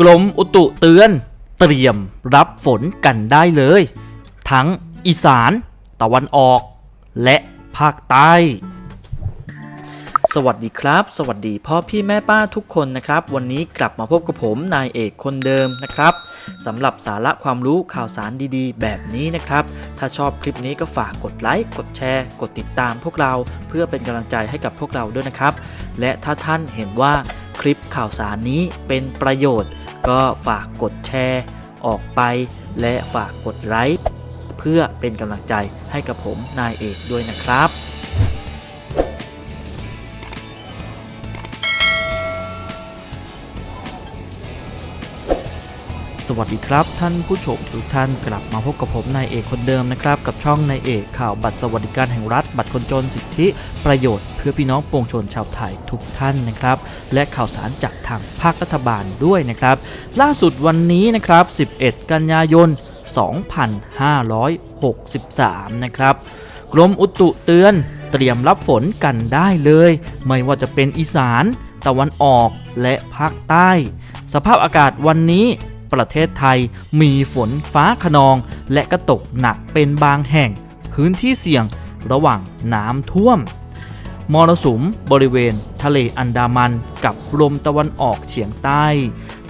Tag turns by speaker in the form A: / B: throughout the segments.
A: กรมอุตุเตือน เตรียมรับฝนกันได้เลย ทั้งอีสาน ตะวันออก และภาคใต้ สวัสดีครับ สวัสดีพ่อพี่แม่ป้าทุกคนนะครับ วันนี้กลับมาพบกับผมนายเอกคนเดิมนะครับสำหรับสาระความรู้ข่าวสารดีๆ แบบนี้นะครับ ถ้าชอบคลิปนี้ก็ฝากกดไลค์กดแชร์ กดติดตามพวกเราเพื่อเป็นกำลังใจให้กับพวกเราด้วยนะครับ และถ้าท่านเห็นว่าคลิปข่าวสารนี้เป็นประโยชน์ ก็ฝากกดแชร์ออกไป และฝากกดไลค์เพื่อเป็นกำลังใจให้กับผมนายเอกด้วยนะครับ สวัสดีครับ ท่านผู้ชมทุกท่านกลับมาพบกับผมนายเอกคนเดิมนะครับ กับช่องนายเอกข่าวบัตรสวัสดิการแห่งรัฐ บัตรคนจนสิทธิประโยชน์เพื่อพี่น้องปวงชนชาวไทยทุกท่านนะครับ และข่าวสารจากทางภาครัฐบาลด้วยนะครับ ล่าสุดวันนี้นะครับ 11 กันยายน 2563 นะครับกรมอุตุเตือนเตรียมรับฝนกันได้เลย ไม่ว่าจะเป็นอีสาน ตะวันออกและภาคใต้ สภาพอากาศวันนี้ ประเทศไทย มีฝนฟ้าขนอง และก็ตกหนักเป็นบางแห่ง พื้นที่เสี่ยงระหว่างน้ำท่วม มรสุมบริเวณ ทะเลอันดามันกับลมตะวันออกเฉียงใต้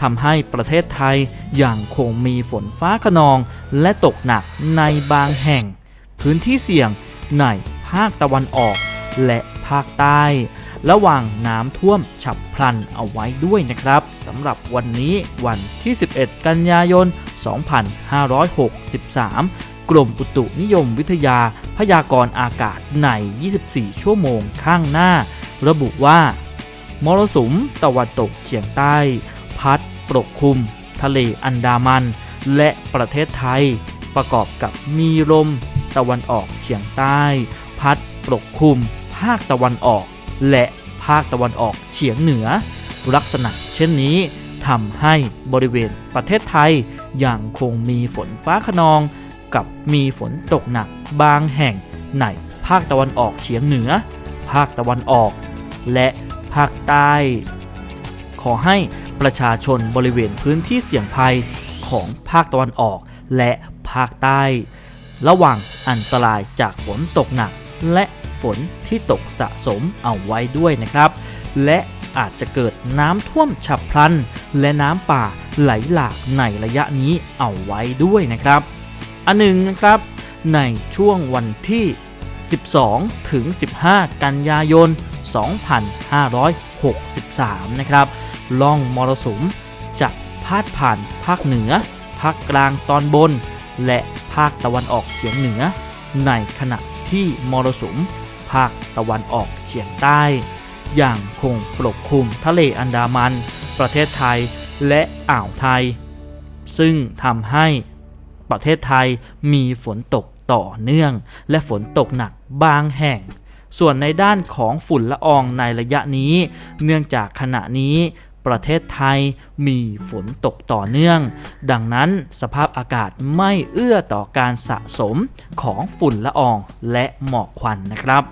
A: ทำให้ประเทศไทยยังคงมีฝนฟ้าขนอง และตกหนักในบางแห่ง พื้นที่เสี่ยงในภาคตะวันออกและภาคใต้ ระว่างน้ำท่วมฉับพลันเอาไว้ด้วยนะครับสำหรับวันนี้วันที่ 11 กันยายน 2563 กรมอุตุนิยมวิทยาพยากรณ์อากาศใน 24 ชั่วโมงข้างหน้า ระบุว่ามรสุมตะวันตกเฉียงใต้ พัดปกคลุม ทะเลอันดามัน และประเทศไทย ประกอบกับมีลม ตะวันออกเฉียงใต้ พัดปกคลุม ภาคตะวันออก และภาคตะวันออกเฉียงเหนือ ลักษณะเช่นนี้ทำให้บริเวณประเทศไทยยังคงมีฝนฟ้าขนอง กับมีฝนตกหนักบางแห่งในภาคตะวันออกเฉียงเหนือ ภาคตะวันออก และภาคใต้ ขอให้ประชาชนบริเวณพื้นที่เสี่ยงภัยของภาคตะวันออกและภาคใต้ ระวังอันตรายจากฝนตกหนัก และฝนที่ตกสะสมเอาไว้ด้วยนะครับ และอาจจะเกิดน้ำท่วมฉับพลัน และน้ำป่าไหลหลากในระยะนี้เอาไว้ด้วยนะครับ อันหนึ่งนะครับ ในช่วงวันที่ 12 ถึง 15 กันยายน 2563 นะครับล่องมรสุมจะพาดผ่านภาคเหนือ ภาคกลางตอนบน และภาคตะวันออกเฉียงเหนือ ในขณะ ที่มรสุมภาคตะวันออกเฉียงใต้ อย่างคงปกคลุมทะเลอันดามัน ประเทศไทยและอ่าวไทย ซึ่งทำให้ประเทศไทยมีฝนตกต่อเนื่อง และฝนตกหนักบางแห่ง ส่วนในด้านของฝุ่นละอองในระยะนี้ เนื่องจากขณะนี้ ประเทศไทยมีฝนตกต่อเนื่อง ดังนั้นสภาพอากาศไม่เอื้อต่อการสะสมของฝุ่นละอองและหมอกควันนะครับ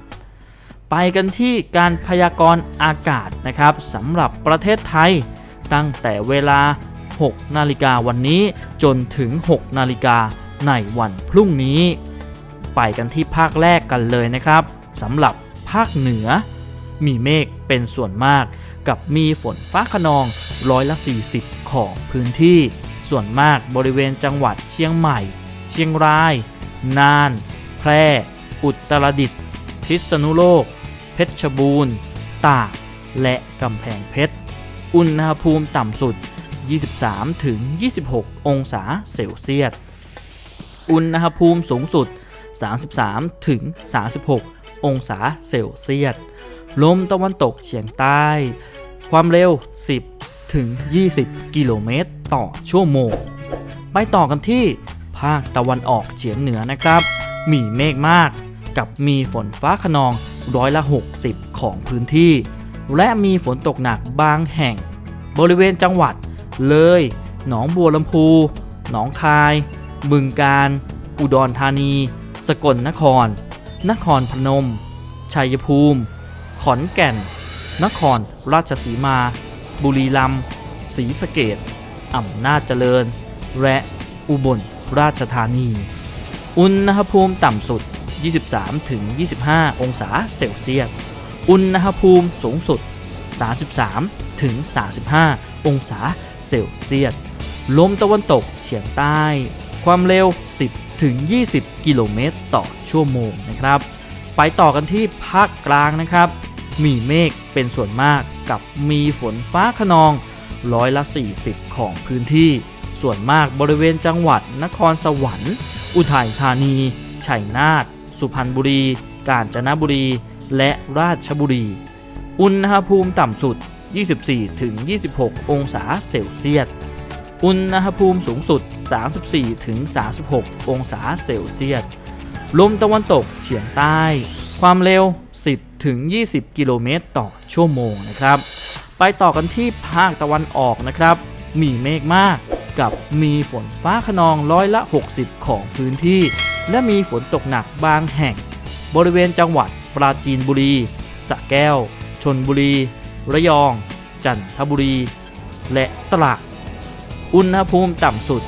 A: ไปกันที่การพยากรณ์อากาศนะครับสำหรับประเทศไทย ตั้งแต่เวลา 6 นาฬิกาวันนี้จนถึง 6 นาฬิกาในวันพรุ่งนี้ ไปกันที่ภาคแรกกันเลยนะครับสำหรับภาคเหนือมีเมฆเป็นส่วนมาก กับมีฝนฟ้าขนองร้อยละ 40 ของพื้นที่ ส่วนมากบริเวณจังหวัดเชียงใหม่ เชียงราย น่าน แพร่ อุตรดิตถ์พิษณุโลก เพชรบูรณ์ ตาก และกำแพงเพชร อุณหภูมิต่ำสุด 23ถึง26 องศาเซลเซียส อุณหภูมิสูงสุด 33ถึง36 องศาเซลเซียส ลมตะวันตกเฉียงใต้ ความเร็ว 10 ถึง 20 กิโลเมตร ต่อชั่วโมง ไปต่อกันที่ภาคตะวันออกเฉียงเหนือนะครับ มีเมฆมาก กับมีฝนฟ้าขนองร้อยละ 60 ของพื้นที่ และมีฝนตกหนักบางแห่ง บริเวณจังหวัด เลย หนองบัวลำพู หนองคาย บึงกาฬ อุดรธานี สกลนคร นครพนม ชัยภูมิ ขอนแก่น นครราชสีมา บุรีรัมย์ศรีสะเกดอำนาจเจริญ และอุบลราชธานี อุณหภูมิต่ำสุด 23-25 องศาเซลเซียส อุณหภูมิสูงสุด 33-35 องศาเซลเซียส ลมตะวันตกเฉียงใต้ ความเร็ว 10-20 กิโลเมตรต่อชั่วโมงนะครับ ไปต่อกันที่ภาคกลางนะครับ มีเมฆเป็นส่วนมากกับมีฝนฟ้าขนองร้อยละ 40 ของพื้นที่ ส่วนมากบริเวณจังหวัดนครสวรรค์ อุทัยธานีชัยนาทสุพรรณบุรี กาญจนบุรี และราชบุรี อุณหภูมิต่ำสุด 24-26 องศาเซลเซียส อุณหภูมิสูงสุด 34-36 องศาเซลเซียส ลมตะวันตกเฉียงใต้ ความเร็ว 10-20 กิโลเมตรต่อชั่วโมงนะครับ ไปต่อกันที่ภาคตะวันออกนะครับ มีเมฆมากกับมีฝนฟ้าขนองร้อยละ 60 ของพื้นที่ และมีฝนตกหนักบางแห่ง บริเวณจังหวัดปราจีนบุรีสระแก้ว ชนบุรี ระยอง จันทบุรี และตราดอุณหภูมิต่ำสุด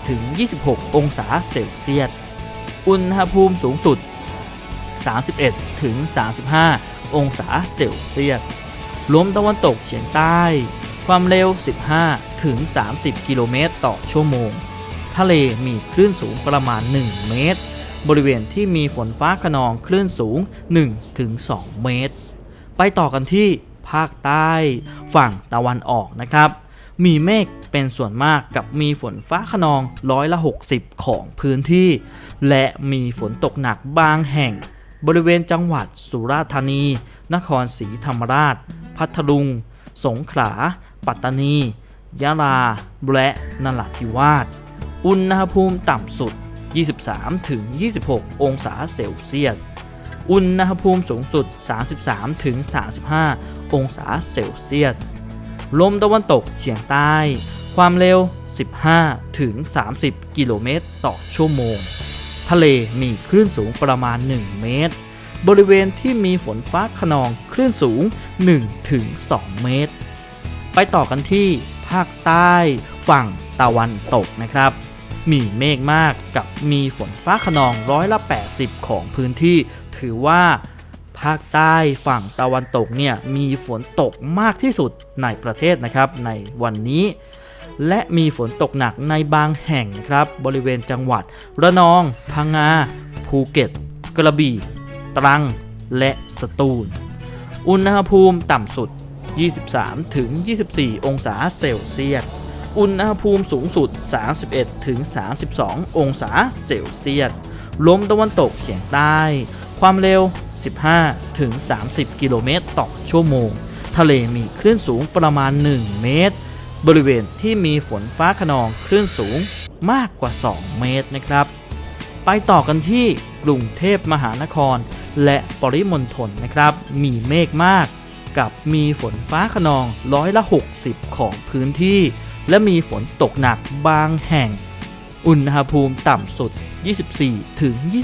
A: 24-26 องศาเซลเซียส อุณหภูมิสูงสุด 31-35 องศาเซลเซียสลมตะวันตกเฉียงใต้ ความเร็ว 15-30 กิโลเมตรต่อชั่วโมง ทะเลมีคลื่นสูงประมาณ 1 เมตร บริเวณที่มีฝนฟ้าขนองคลื่นสูง 1-2 เมตร ไปต่อกันที่ภาคใต้ฝั่งตะวันออกนะครับ มีเมฆเป็นส่วนมากกับมีฝนฟ้าขนองร้อยละ 60 ของพื้นที่ และมีฝนตกหนักบางแห่ง บริเวณจังหวัดสุราษฎร์ธานี นครศรีธรรมราช พัทลุง สงขลา ปัตตานี ยะลา และนราธิวาส อุณหภูมิต่ำสุด 23-26 องศาเซลเซียส อุณหภูมิสูงสุด 33-35 องศาเซลเซียส ลมตะวันตกเฉียงใต้ ความเร็ว 15-30 กิโลเมตรต่อชั่วโมง ทะเลมีคลื่นสูงประมาณ 1 เมตร บริเวณที่มีฝนฟ้าขนองคลื่นสูง 1-2 เมตร ไปต่อกันที่ภาคใต้ฝั่งตะวันตกนะครับ มีเมฆมากกับมีฝนฟ้าขนองร้อยละ 80 ของพื้นที่ ถือว่าภาคใต้ฝั่งตะวันตกเนี่ยมีฝนตกมากที่สุดในประเทศนะครับ ในวันนี้ และมีฝนตกหนักในบางแห่งนะครับบริเวณจังหวัด ระนอง พังงา ภูเก็ต กระบี่ ตรัง และสตูล อุณหภูมิต่ำสุด 23-24 องศาเซลเซียส อุณหภูมิสูงสุด 31-32 องศาเซลเซียส ลมตะวันตกเฉียงใต้ ความเร็ว 15-30 กิโลเมตรต่อชั่วโมง ทะเลมีคลื่นสูงประมาณ 1 เมตร บริเวณที่มีฝนฟ้าขนองคลื่นสูงมากกว่า 2 เมตรนะครับ ไปต่อกันที่กรุงเทพมหานคร และปริมณฑลนะครับ มีเมฆมาก กับมีฝนฟ้าขนองร้อยละ 60 ของพื้นที่ และมีฝนตกหนักบางแห่ง อุณหภูมิต่ำสุด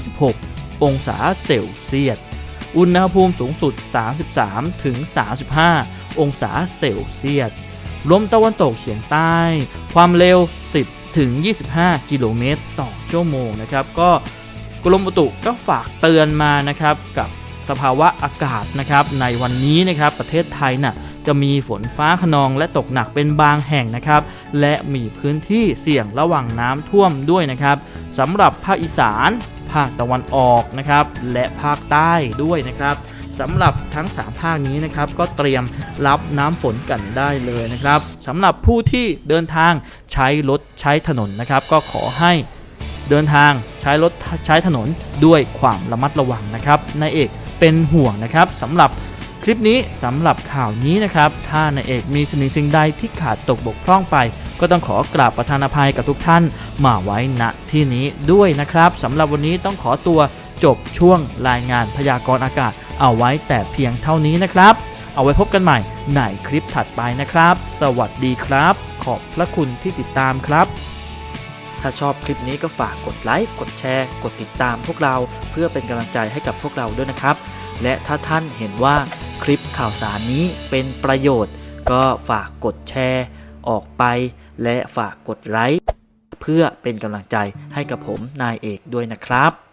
A: 24-26 องศาเซลเซียสอุณหภูมิสูงสุด 33-35 องศาเซลเซียส ลมตะวันตกเฉียงใต้ ความเร็ว 10 ถึง 25 กิโลเมตรต่อชั่วโมงนะครับ ก็กรมอุตุก็ฝากเตือนมานะครับกับสภาวะอากาศนะครับ ในวันนี้นะครับประเทศไทยน่ะจะมีฝนฟ้าขนองและตกหนักเป็นบางแห่งนะครับ และมีพื้นที่เสี่ยงระหว่างน้ำท่วมด้วยนะครับสำหรับภาคอีสาน ภาคตะวันออกนะครับ และภาคใต้ด้วยนะครับ สำหรับทั้ง 3 ภาคนี้นะครับก็เตรียมรับน้ำฝนกันได้เลยนะครับสำหรับผู้ที่เดินทางใช้รถใช้ถนนนะครับก็ขอให้เดินทางใช้รถใช้ถนนด้วยความระมัดระวังนะครับนายเอกเป็นห่วงนะครับสำหรับคลิปนี้สำหรับข่าวนี้นะครับ ถ้านายเอกมีสิ่งสิ่งใดที่ขาดตกบกพร่องไป ก็ต้องขอกราบประธานอภัยกับทุกท่านมาไว้ณที่นี้ด้วยนะครับสำหรับวันนี้ต้องขอตัวจบช่วงรายงานพยากรณ์อากาศ เอาไว้แต่เพียงเท่านี้นะครับ เอาไว้พบกันใหม่ในคลิปถัดไปนะครับ สวัสดีครับ ขอบพระคุณที่ติดตามครับ ถ้าชอบคลิปนี้ก็ฝากกดไลค์ กดแชร์ กดติดตามพวกเราเพื่อเป็นกำลังใจให้กับพวกเราด้วยนะครับ และถ้าท่านเห็นว่าคลิปข่าวสารนี้เป็นประโยชน์ ก็ฝากกดแชร์ ออกไป และฝากกดไลค์เพื่อเป็นกำลังใจให้กับผมนายเอกด้วยนะครับ